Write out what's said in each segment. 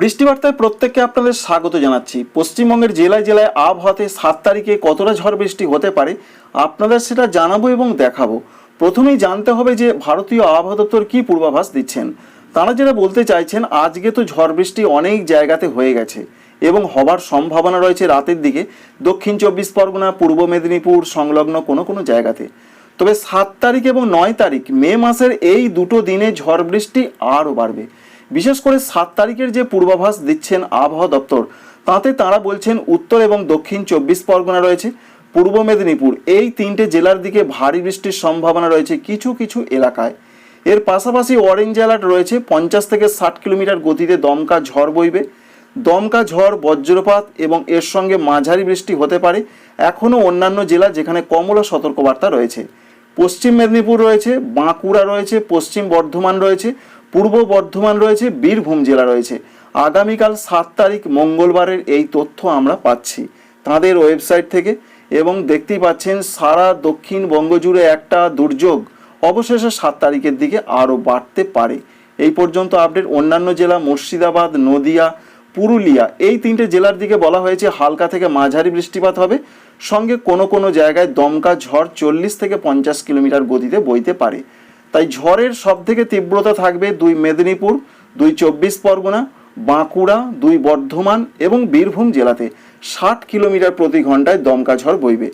বৃষ্টিবার্তায় প্রত্যেককে আপনাদের স্বাগত জানাচ্ছি। পশ্চিমবঙ্গের জেলায় জেলায় আবহাওয়াতে সাত তারিখে কতটা ঝড় বৃষ্টি হতে পারে, আপনাদের সেটা জানাব এবং দেখাবো। প্রথমেই জানতে হবে যে ভারতীয় আবহাওয়া দপ্তর কী পূর্বাভাস দিচ্ছেন। তারা যেটা বলতে চাইছেন, আজকে তো ঝড় বৃষ্টি অনেক জায়গাতে হয়ে গেছে এবং হবার সম্ভাবনা রয়েছে রাতের দিকে। দক্ষিণ চব্বিশ পরগনা, পূর্ব মেদিনীপুর সংলগ্ন কোনো কোনো জায়গাতে। তবে সাত তারিখ এবং নয় তারিখ মে মাসের এই দুটো দিনে ঝড় বৃষ্টি আরও বাড়বে। বিশেষ করে সাত তারিখের যে পূর্বাভাস দিচ্ছেন আবহাওয়া দপ্তর, তাতে তারা বলছেন উত্তর এবং দক্ষিণ চব্বিশ পরগনা রয়েছে, পূর্ব মেদিনীপুর, এই তিনটে জেলার দিকে ভারী বৃষ্টির সম্ভাবনা রয়েছে কিছু কিছু এলাকায়। এর পাশাপাশি অরেঞ্জ অ্যালার্ট রয়েছে, পঞ্চাশ থেকে ষাট কিলোমিটার গতিতে দমকা ঝড় বইবে। দমকা ঝড়, বজ্রপাত এবং এর সঙ্গে মাঝারি বৃষ্টি হতে পারে। এখনও অন্যান্য জেলা যেখানে কমলা সতর্কবার্তা রয়েছে। পশ্চিম মেদিনীপুর রয়েছে, বাঁকুড়া রয়েছে, পশ্চিম বর্ধমান রয়েছে পূর্ব বর্ধমান রয়েছে, বীরভূম জেলা রয়েছে। আগামীকাল সাত তারিখ মঙ্গলবারের এই তথ্য আমরা পাচ্ছি। তাদের ওয়েবসাইট থেকে এবং দেখতেই পাচ্ছেন, সারা দক্ষিণবঙ্গ জুড়ে একটা দুর্যোগ অবশেষে সাত তারিখের দিকে আরও বাড়তে পারে। এই পর্যন্ত আপডেট অন্যান্য জেলা মুর্শিদাবাদ, নদিয়া, পুরুলিয়া। এই তিনটে জেলার দিকে বলা হয়েছে, হালকা থেকে মাঝারি বৃষ্টিপাত হবে। সঙ্গে কোনো কোনো জায়গায় দমকা ঝড় চল্লিশ থেকে পঞ্চাশ কিলোমিটার গতিতে বইতে পারে। তাই ঝড়ের সব থেকে তীব্রতা থাকবে দুই মেদিনীপুর, দুই চব্বিশ পরগনা, বাঁকুড়া, দুই বর্ধমান এবং বীরভূম জেলাতে। ষাট কিলোমিটার প্রতি ঘন্টায় দমকা ঝড় বইবে।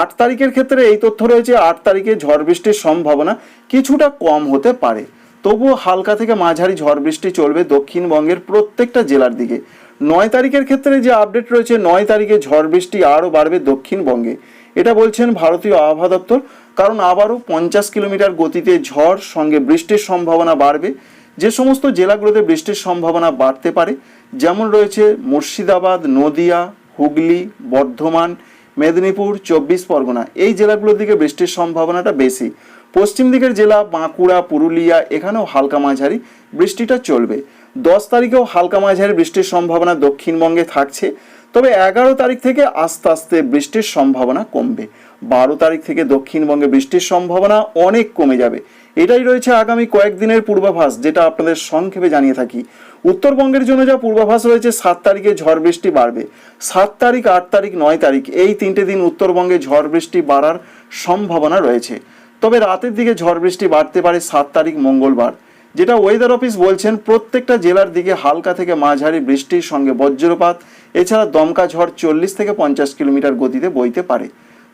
আট তারিখের ক্ষেত্রে এই তথ্য রয়েছে, আট তারিখে ঝড় বৃষ্টির সম্ভাবনা কিছুটা কম হতে পারে। তবুও হালকা থেকে মাঝারি ঝড় বৃষ্টি চলবে দক্ষিণবঙ্গের প্রত্যেকটা জেলার দিকে। নয় তারিখের ক্ষেত্রে যে আপডেট রয়েছে, নয় তারিখে ঝড় বৃষ্টি আরও বাড়বে দক্ষিণবঙ্গে। এটা বলছেন ভারতীয় আবহাওয়া দপ্তর, কারণ আবারও পঞ্চাশ কিলোমিটার গতিতে ঝড় সঙ্গে বৃষ্টির সম্ভাবনা বাড়বে। যে সমস্ত জেলাগুলোতে বৃষ্টির সম্ভাবনা বাড়তে পারে, যেমন রয়েছে মুর্শিদাবাদ, নদিয়া, হুগলি, বর্ধমান, মেদিনীপুর, চব্বিশ পরগনা। এই জেলাগুলোর দিকে বৃষ্টির সম্ভাবনাটা বেশি। পশ্চিম দিকের জেলা বাঁকুড়া, পুরুলিয়া, এখানেও হালকা মাঝারি বৃষ্টিটা চলবে। দশ তারিখেও হালকা মাঝারি বৃষ্টির সম্ভাবনা দক্ষিণবঙ্গে থাকছে, তবে এগারো তারিখ থেকে আস্তে আস্তে বৃষ্টির সম্ভাবনা কমবে। বারো তারিখ থেকে দক্ষিণবঙ্গে বৃষ্টির সম্ভাবনা অনেক কমে যাবে। এটাই রয়েছে আগামী কয়েকদিনের পূর্বাভাস, যেটা আপনাদের সংক্ষেপে জানিয়ে থাকি। উত্তরবঙ্গের জন্য যা পূর্বাভাস রয়েছে, সাত তারিখে ঝড় বৃষ্টি বাড়বে। সাত তারিখ, আট তারিখ, নয় তারিখ, এই তিনটে দিন উত্তরবঙ্গে ঝড় বৃষ্টি বাড়ার সম্ভাবনা রয়েছে। তবে রাতের দিকে ঝড় বৃষ্টি বাড়তে পারে সাত তারিখ মঙ্গলবার। যেটা ওয়েদার অফিস বলছেন, প্রত্যেকটা জেলার দিকে হালকা থেকে মাঝারি বৃষ্টির সঙ্গে বজ্রপাত। এছাড়া দমকা ঝড় চল্লিশ থেকে পঞ্চাশ কিলোমিটার গতিতে বইতে পারে।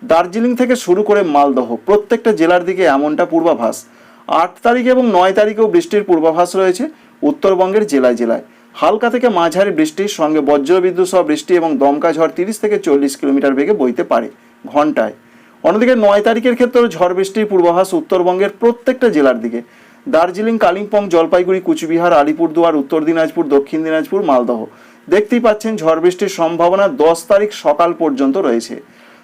দার্জিলিং থেকে শুরু করে মালদহ, প্রত্যেকটা জেলার দিকে এমনটা পূর্বাভাস। আট তারিখ এবং নয় তারিখেও বৃষ্টির পূর্বাভাস রয়েছে উত্তরবঙ্গের জেলায় জেলায়। হালকা থেকে মাঝারি বৃষ্টির সঙ্গে বজ্রবিদ্যুৎ সহ বৃষ্টি এবং দমকা ঝড় তিরিশ থেকে চল্লিশ কিলোমিটার বেগে বইতে পারে ঘন্টায়। অন্যদিকে নয় তারিখের ক্ষেত্রেও ঝড় বৃষ্টির পূর্বাভাস উত্তরবঙ্গের প্রত্যেকটা জেলার দিকে। দার্জিলিং, কালিম্পং, জলপাইগুড়ি, কুচবিহার, আলিপুরদুয়ার, উত্তর দিনাজপুর, দক্ষিণ দিনাজপুর, মালদহ। দেখতেই পাচ্ছেন ঝড় বৃষ্টির সম্ভাবনা দশ তারিখ সকাল পর্যন্ত রয়েছে।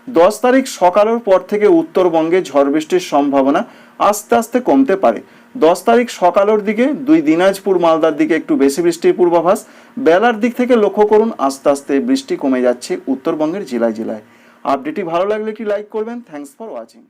দশ তারিখ সকালের পর থেকে উত্তরবঙ্গে ঝড় বৃষ্টির সম্ভাবনা আস্তে আস্তে কমতে পারে। দশ তারিখ সকালের দিকে দুই দিনাজপুর, মালদার দিকে একটু বেশি বৃষ্টির পূর্বাভাস। বেলার দিক থেকে লক্ষ্য করুন, আস্তে আস্তে বৃষ্টি কমে যাচ্ছে উত্তরবঙ্গের জেলায় জেলায়। আপডেটটি ভালো লাগলে একটি লাইক করবেন। Thanks for watching